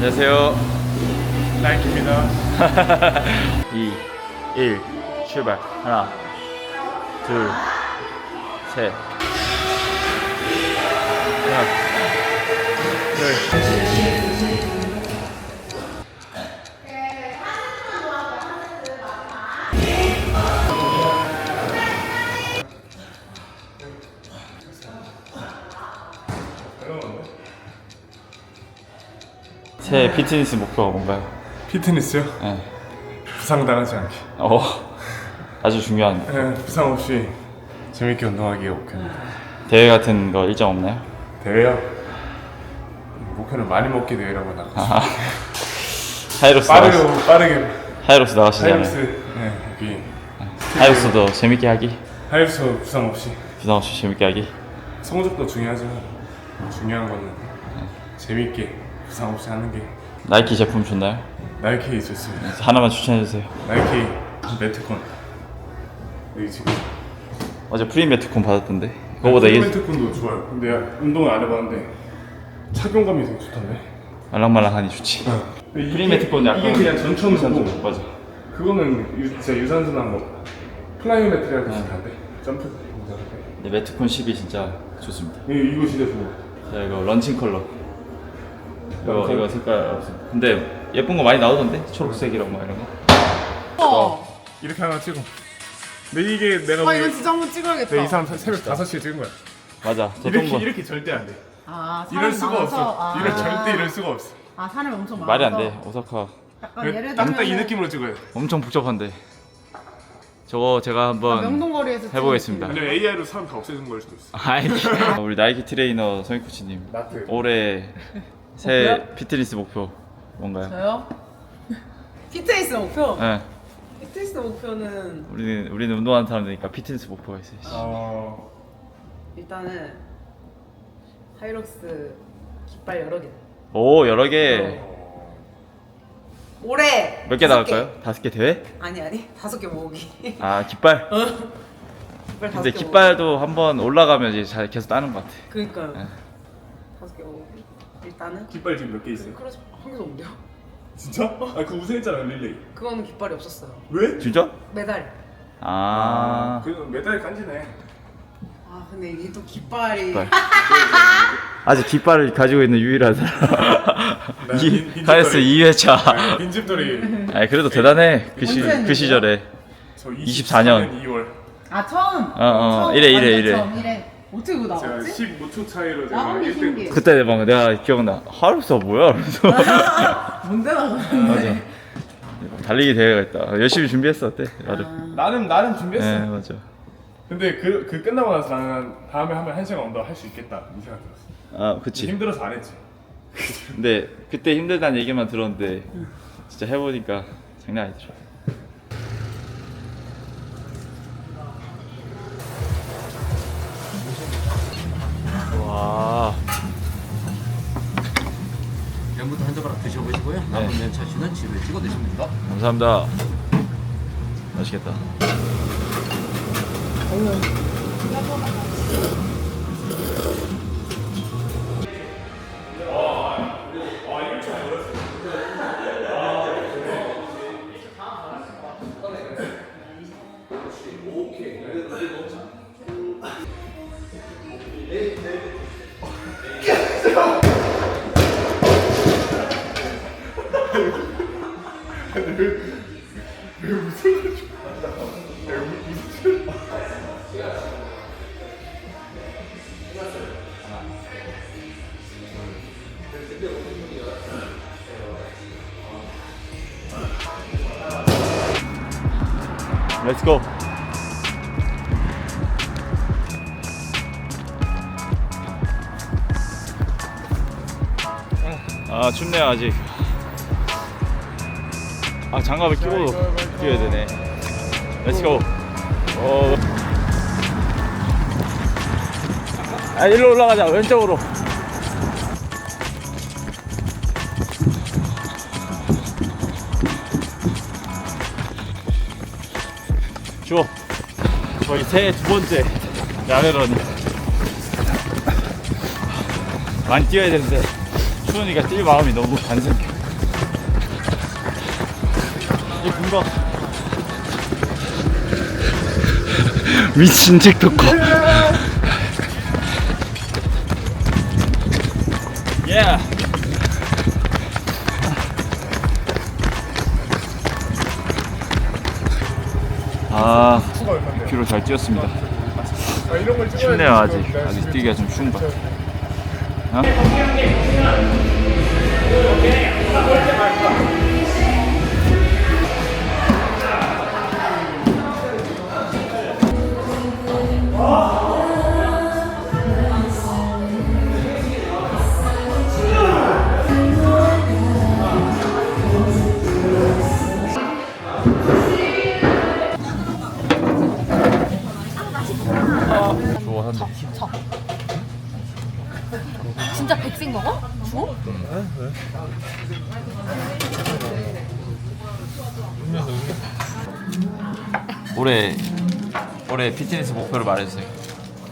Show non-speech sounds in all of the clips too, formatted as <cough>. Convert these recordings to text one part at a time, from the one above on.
안녕하세요. 나이키입니다. <laughs> 2, 1, 출발. 하나, 둘, 셋. 하나, 둘. 새 피트니스 목표가 뭔가요? 피트니스요? 네. 부상 당하지 않게. 어, 아주 중요한 네, 부상 없이 재밌게 운동하기가 목표입니다. 대회 같은 거 일정 없나요? 대회요? 목표는 많이 먹기 대회라고 나가죠. <laughs> 하이로스 빠르게 나가시, 빠르게 하이로스 나가시잖아요. 네 여기 하이로스도 재밌게 하기, 하이루스 부상 없이 부상 없이 재밌게 하기. 성적도 중요하지만 중요한 거는 재밌게 부상 없이 하는 게 나이키 제품 좋나요? 나이키 좋습니다. 하나만 추천해 주세요. 나이키 매트콘 여기 지금 어제 프리 매트콘 받았던데. 그거보다 이게 매트콘도 좋아요. 근데 운동을 안 해봤는데 착용감이 되게 좋던데. 말랑말랑하니 좋지. 이게- 프리 매트콘 약간 이게 그냥 전천후고 맞아. 그거는 유, 진짜 유산소나 뭐 플라잉 매트리얼 비슷한데 점프 동작할 때 근데 매트콘 10이 진짜 좋습니다. 이거, 이거 진짜 좋아 자 이거 런칭 컬러. 이거? 이거 색깔 없어. 근데 예쁜 거 많이 나오던데 초록색이랑 막 이런 거. 어. 이렇게 하나 찍어 근데 이게 내가 아 보기엔 이건 진짜 한번 찍어야겠다. 내가 이 사람 새벽 5시에 찍은 거야 맞아. 저 이렇게 동거 이렇게 절대 안 돼 아 이럴 사람 수가 많아서? 없어 아. 이럴 절대 이럴 수가 없어 아 사람이 엄청 많아서. 말이 안 돼. 오사카 약간 예를 들면 나는 딱이 느낌으로 찍어야 돼 엄청 복잡한데. 저거 제가 한번 명동거리에서 해보겠습니다. 아니면 AI로 사람 다 없애준 걸 수도 있어 아니 <laughs> 우리 나이키 트레이너 성희 코치님 나트 올해 새 목표요? 피트니스 목표 뭔가요? 저요? <laughs> 피트니스 목표? 네. 피트니스 목표는 우리는 우리는 운동하는 사람들이니까 피트니스 목표가 있어요. 어... 일단은 하이록스 깃발 여러 개. 오 여러 개. 올해 몇개 다섯 나갈까요? 다섯 개 대회? 아니 아니 다섯 개 모으기. <laughs> 아 깃발. 깃발 다섯 근데 개 깃발도 한번 올라가면 이제 잘 계속 따는 것 같아. 모으기. 그러니까요. 네. 일단은 깃발 지금 몇 개 있어요? 크로스 한 개도 없는데요. 진짜? 아 그 우승했잖아 릴레이 그거는 깃발이 없었어요. 왜? 진짜? 메달. 아. 그 메달 간지네 아 근데 이게 또 깃발이 깃발. 아직 깃발을 가지고 있는 유일한 사람. 이. 카레스 2회차. 빈집돌이 아니 그래도 대단해. 그, 시, 그 시절에. 저 24년. 2월 아 처음. 어, 어, 처음, 이래, 이래, 이래. 어떻게 그거 제가 나왔지? 15초 차이로 제가 나오는 게 1등 신기해. 그때 막 내가 기억나. 하루서 뭐야? 그래서 <laughs> 뭔데 나갔는데? 맞아. 달리기 대회가 있다. 열심히 준비했어 그때. 나름. 나름 나름 준비했어 네 맞아. 근데 그, 그 끝나고 나서 나는 다음에 하면 한 시간 언더 할 수 있겠다 이 생각 들었어 아 그치. 힘들어서 안 했지 근데 그때 힘들다는 얘기만 들었는데 진짜 해보니까 장난 아니죠. 와. 남은 네. 면차시는 집에 찍어 드시면 됩니다. 감사합니다. 맛있겠다. 렛 츠 고. 아 춥네요 아직. 아 장갑을 끼고 뛰어야 되네. 렛츠 고. 어. 아 일로 올라가자 왼쪽으로. 주워. 저희 새해 두 번째 야외런. 많이 뛰어야 되는데 추우니까 뛸 마음이 너무 반성해. 이 분거 미친 틱톡커. 아, 수가 얼마인데요? 6km 잘 뛰었습니다. 아, 쉽네요 아직. 아직 뛰기가 좀 쉬운 것 같아. 어? 올해 피트니스 목표를 말해주세요.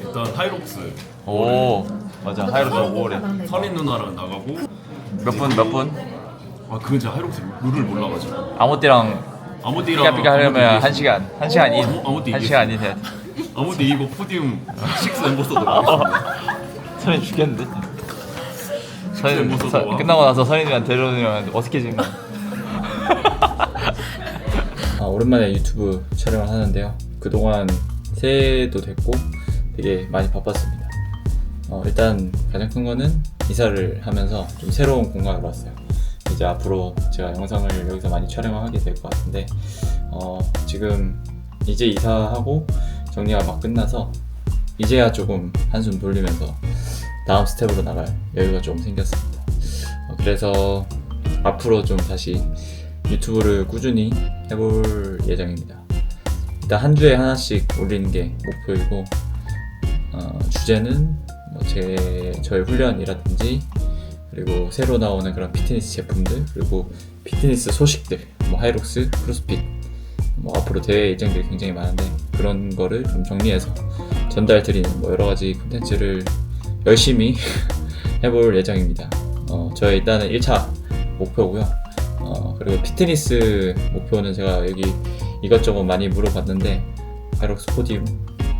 일단 하이록스 오 맞아 하이로스 5월에 선인 누나랑 나가고 몇 분 몇 분? 아 그건 제가 하이록스 룰을 몰라가지고 아무띠랑 아무띠랑 삐까삐까 하려면 한 시간 한 시간 인 아무- 아무띠 한 이겼어. 시간 인 해야 돼. 아무띠 이거 포디움 6 엠버서더 선이 죽겠는데? 선이 엠버서더 선- 와. 끝나고 나서 선이랑 데려오면 어색해지는 거. 아, 오랜만에 유튜브 촬영을 하는데요. 그동안 새해도 됐고 되게 많이 바빴습니다. 어, 일단 가장 큰 거는 이사를 하면서 좀 새로운 공간으로 왔어요. 이제 앞으로 제가 영상을 여기서 많이 촬영하게 될 것 같은데 어, 지금 이제 이사하고 정리가 막 끝나서 이제야 조금 한숨 돌리면서 다음 스텝으로 나갈 여유가 좀 생겼습니다. 어, 그래서 앞으로 좀 다시 유튜브를 꾸준히 해볼 예정입니다. 일단 한 주에 하나씩 올리는 게 목표이고 어, 주제는 뭐 제 저의 훈련이라든지 그리고 새로 나오는 그런 피트니스 제품들 그리고 피트니스 소식들 뭐 하이록스, 크로스핏 뭐 앞으로 대회 일정들이 굉장히 많은데 그런 거를 좀 정리해서 전달 드리는 뭐 여러 가지 콘텐츠를 열심히 <laughs> 해볼 예정입니다. 어, 저의 일단은 1차 목표고요. 어, 그리고 피트니스 목표는 제가 여기 이것저것 많이 물어봤는데 하이록스 포디움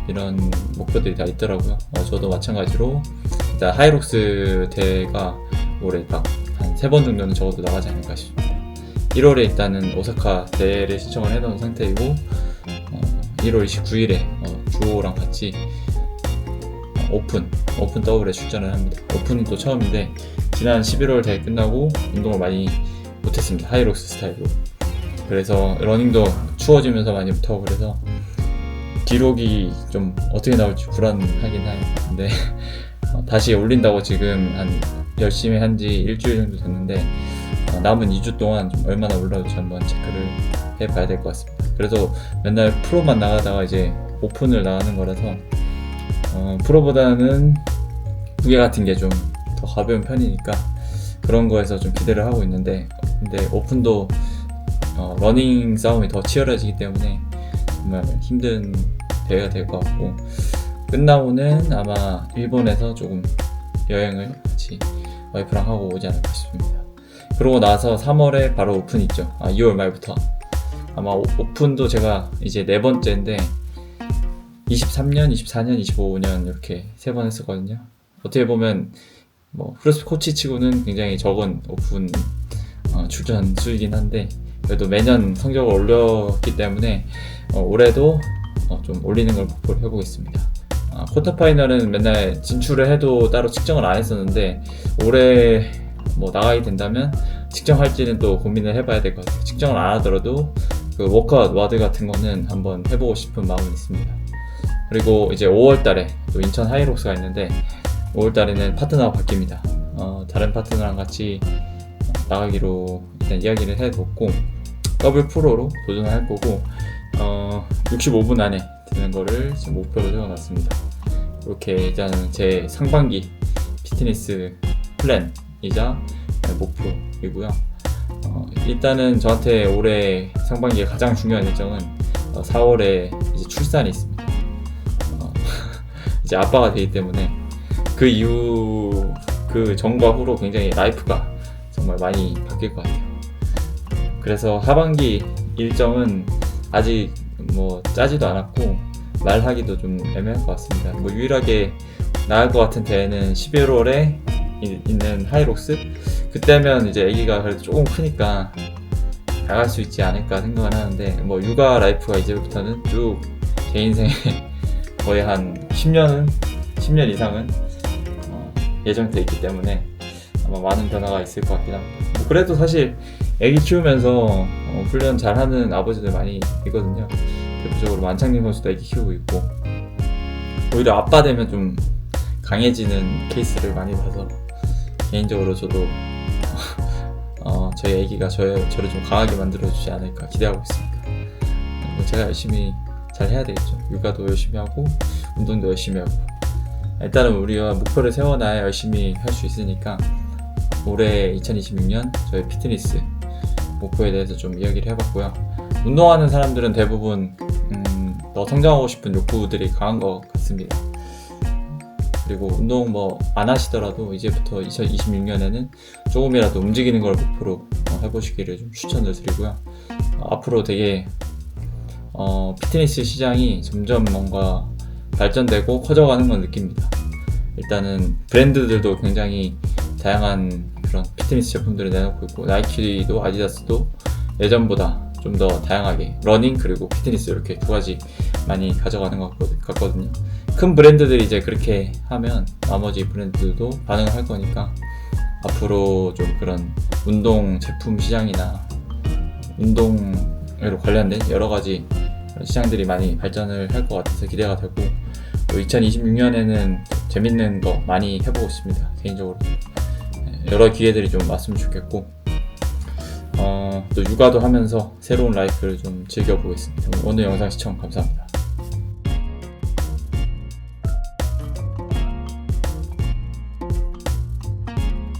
이런 목표들이 다 있더라고요. 어, 저도 마찬가지로 일단 하이록스 대회가 올해 딱 한 세 번 정도는 적어도 나가지 않을까 싶습니다. 1월에 일단은 오사카 대회를 신청을 해놓은 상태이고 어, 1월 29일에 어, 주호랑 같이 어, 오픈 오픈 더블에 출전을 합니다. 오픈은 또 처음인데 지난 11월 대회 끝나고 운동을 많이 못했습니다. 하이록스 스타일로. 그래서 러닝도 추워지면서 많이 못하고 그래서 기록이 좀 어떻게 나올지 불안하긴 한데 어, 다시 올린다고 지금 한 열심히 한 지 일주일 정도 됐는데 어, 남은 2주 동안 좀 얼마나 올라올지 한번 체크를 해봐야 될 것 같습니다. 그래서 맨날 프로만 나가다가 이제 오픈을 나가는 거라서 어, 프로보다는 무게 같은 게 좀 더 가벼운 편이니까 그런 거에서 좀 기대를 하고 있는데 근데 오픈도 어, 러닝 싸움이 더 치열해지기 때문에 정말 힘든 대회가 될 것 같고 끝나고는 아마 일본에서 조금 여행을 같이 와이프랑 하고 오지 않을까 싶습니다. 그러고 나서 3월에 바로 오픈 있죠. 아 2월 말부터 아마 오, 오픈도 제가 이제 네 번째인데 23년, 24년, 25년 이렇게 세 번 했었거든요. 어떻게 보면 뭐 크로스 코치 치고는 굉장히 적은 오픈 어, 출전 수이긴 한데 그래도 매년 성적을 올렸기 때문에 어, 올해도 어, 좀 올리는 걸 목표로 해보겠습니다. 아, 쿼터 파이널은 맨날 진출을 해도 따로 측정을 안 했었는데 올해 뭐 나가게 된다면 측정할지는 또 고민을 해봐야 될 것 같아요. 측정을 안 하더라도 그 워크아웃 와드 같은 거는 한번 해보고 싶은 마음이 있습니다. 그리고 이제 5월달에 또 인천 하이록스가 있는데 5월달에는 파트너가 바뀝니다. 어, 다른 파트너랑 같이 나가기로 일단 이야기를 해뒀고 더블 프로로 도전할 거고 어, 65분 안에 드는 거를 지금 목표로 세워놨습니다. 이렇게 일단 제 상반기 피트니스 플랜이자 목표이고요. 어, 일단은 저한테 올해 상반기에 가장 중요한 일정은 어, 4월에 이제 출산이 있습니다. 어, <laughs> 이제 아빠가 되기 때문에 그 이후 그 전과 후로 굉장히 라이프가 정말 많이 바뀔 것 같아요. 그래서 하반기 일정은 아직 뭐 짜지도 않았고 말하기도 좀 애매할 것 같습니다. 뭐 유일하게 나을 것 같은 대회는 11월에 있는 하이록스 그때면 이제 아기가 그래도 조금 크니까 나갈 수 있지 않을까 생각을 하는데 뭐 육아 라이프가 이제부터는 쭉 제 인생에 <laughs> 거의 한 10년은 10년 이상은 어, 예정돼 있기 때문에 아마 많은 변화가 있을 것 같긴 합니다. 뭐 그래도 사실 아기 키우면서 어, 훈련 잘하는 아버지들 많이 있거든요. 대표적으로 만창민 선수도 아기 키우고 있고 오히려 아빠 되면 좀 강해지는 케이스를 많이 봐서 개인적으로 저도 <laughs> 어, 저희 아기가 저, 저를 좀 강하게 만들어주지 않을까 기대하고 있습니다. 제가 열심히 잘 해야 되겠죠. 육아도 열심히 하고 운동도 열심히 하고 일단은 우리가 목표를 세워놔야 열심히 할 수 있으니까 올해 2026년 저희 피트니스 목표에 대해서 좀 이야기를 해봤고요. 운동하는 사람들은 대부분 음, 더 성장하고 싶은 욕구들이 강한 것 같습니다. 그리고 운동 뭐 안 하시더라도 이제부터 2026년에는 조금이라도 움직이는 걸 목표로 어, 해보시기를 좀 추천을 드리고요. 어, 앞으로 되게 어, 피트니스 시장이 점점 뭔가 발전되고 커져가는 걸 느낍니다. 일단은 브랜드들도 굉장히 다양한 그런 피트니스 제품들을 내놓고 있고 나이키도 아디다스도 예전보다 좀 더 다양하게 러닝 그리고 피트니스 이렇게 두 가지 많이 가져가는 것 같거든- 같거든요. 큰 브랜드들이 이제 그렇게 하면 나머지 브랜드도 반응을 할 거니까 앞으로 좀 그런 운동 제품 시장이나 운동으로 관련된 여러 가지 시장들이 많이 발전을 할 것 같아서 기대가 되고 또 2026년에는 재밌는 거 많이 해보고 있습니다 개인적으로 네, 여러 기회들이 좀 왔으면 좋겠고 어, 또 육아도 하면서 새로운 라이프를 좀 즐겨보겠습니다. 오늘 영상 시청 감사합니다